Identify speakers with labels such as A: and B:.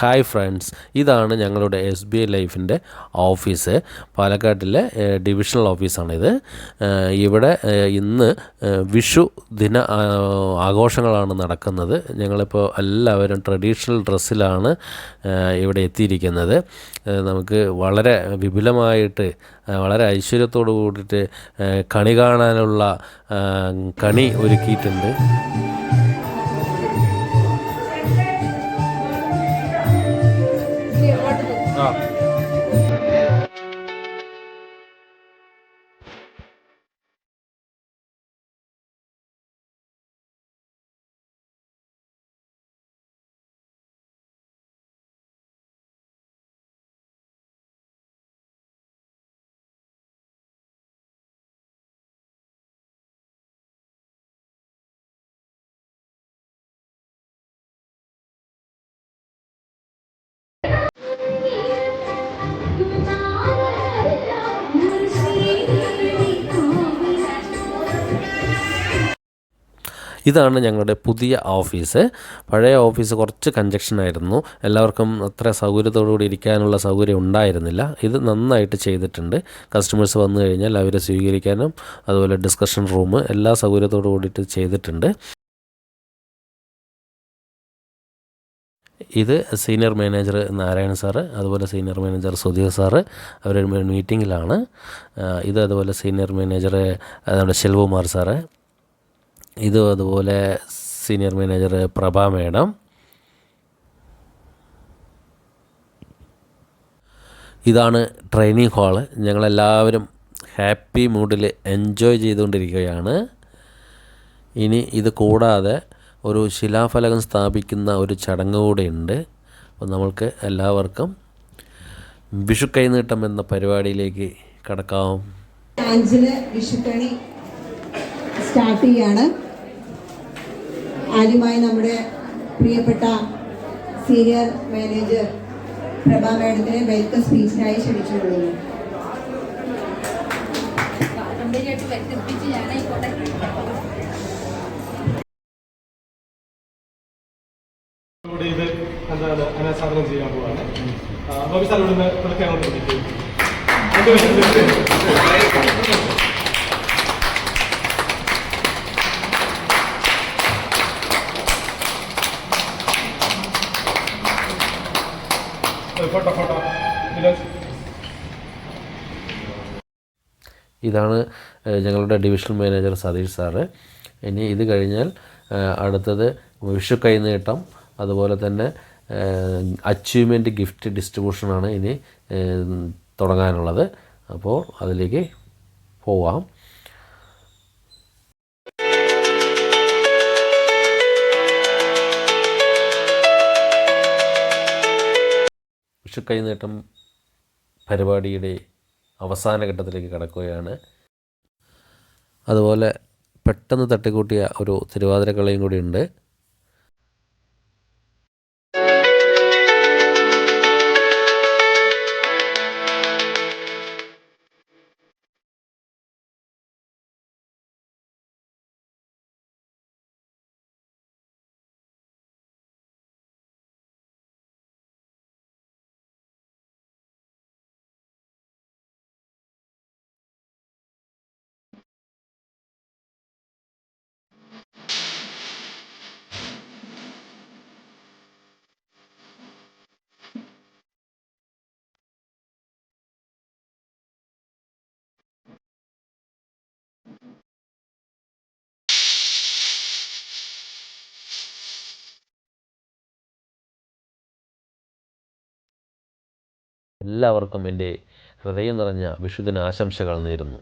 A: Hi friends ഇതാണ് ഞങ്ങളുടെ S B I ലൈഫിന്റെ ഓഫീസ്. പാലക്കാട്ടിലെ ഡിവിഷണൽ ഓഫീസാണിത്. ഇവിടെ ഇന്ന് വിഷു ദിന ആഘോഷങ്ങളാണ് നടക്കുന്നത്. ഞങ്ങളിപ്പോൾ എല്ലാവരും ട്രഡീഷണൽ ഡ്രസ്സിലാണ് ഇവിടെ എത്തിയിരിക്കുന്നത്. നമുക്ക് വളരെ വിപുലമായിട്ട് വളരെ ഐശ്വര്യത്തോടു കൂടിയിട്ട് കണി കാണാനുള്ള കണി ഒരുക്കിയിട്ടുണ്ട്. ഇതാണ് ഞങ്ങളുടെ പുതിയ ഓഫീസ്. പഴയ ഓഫീസ് കുറച്ച് കഞ്ചക്ഷൻ ആയിരുന്നു. എല്ലാവർക്കും അത്ര സൗകര്യത്തോടുകൂടി ഇരിക്കാനുള്ള സൗകര്യം ഉണ്ടായിരുന്നില്ല. ഇത് നന്നായിട്ട് ചെയ്തിട്ടുണ്ട്. കസ്റ്റമേഴ്സ് വന്നു കഴിഞ്ഞാൽ അവരെ സ്വീകരിക്കാനും അതുപോലെ ഡിസ്കഷൻ റൂം എല്ലാ സൗകര്യത്തോടു കൂടിയിട്ട് ചെയ്തിട്ടുണ്ട്. ഇത് സീനിയർ മാനേജർ നാരായണ സാറ് അതുപോലെ സീനിയർ മാനേജർ സുധീർ സാറ് അവർ മീറ്റിങ്ങിലാണ് ഇത് അതുപോലെ സീനിയർ മാനേജർ നമ്മുടെ ശെൽവകുമാർ സാറ് ഇത് അതുപോലെ സീനിയർ മാനേജർ പ്രഭ മേഡം. ഇതാണ് ട്രെയിനിങ് ഹാൾ ഞങ്ങളെല്ലാവരും ഹാപ്പി മൂഡിൽ എൻജോയ് ചെയ്തുകൊണ്ടിരിക്കുകയാണ്. ഇനി ഇത് കൂടാതെ ഒരു ശിലാഫലകം സ്ഥാപിക്കുന്ന ഒരു ചടങ്ങ് കൂടെയുണ്ട്. അപ്പോൾ നമ്മൾക്ക് എല്ലാവർക്കും വിഷു കൈനീട്ടം എന്ന പരിപാടിയിലേക്ക് കടക്കാം.
B: വിഷുക്കണി സ്റ്റാർട്ട് ചെയ്യാണ്. ആദ്യമായി നമ്മുടെ പ്രിയപ്പെട്ട സീനിയർ മാനേജർ പ്രഭാ മാഡത്തിനെ വെൽക്കം സ്പീച്ചിനായി ക്ഷണിച്ചുകൊള്ളുന്നു.
C: ഇത് എന്താണ് അനാച്ഛാദനം ചെയ്യാൻ പോവാണ്. ബോബി സാർ ഇവിടുന്ന് പുറത്തെ അങ്ങോട്ട് ഫോട്ടോ ഫോട്ടോ.
A: ഇതാണ് ഞങ്ങളുടെ ഡിവിഷണൽ മാനേജർ സതീഷ് സാറ്. ഇനി ഇത് കഴിഞ്ഞാൽ അടുത്തത് വിഷു കൈനീട്ടം അതുപോലെ തന്നെ അച്ചീവ്മെന്റ് ഗിഫ്റ്റ് ഡിസ്ട്രിബ്യൂഷനാണ് ഇനി തുടങ്ങാനുള്ളത്. അപ്പോൾ അതിലേക്ക് പോവാം. കൈനീട്ടം പരിപാടിയുടെ അവസാന ഘട്ടത്തിലേക്ക് കടക്കുകയാണ്. അതുപോലെ പെട്ടെന്ന് തട്ടിക്കൂട്ടിയ ഒരു തിരുവാതിരക്കളയും കൂടി എല്ലാവർക്കും എന്റെ ഹൃദയം നിറഞ്ഞ വിഷുദിന ആശംസകൾ നേരുന്നു.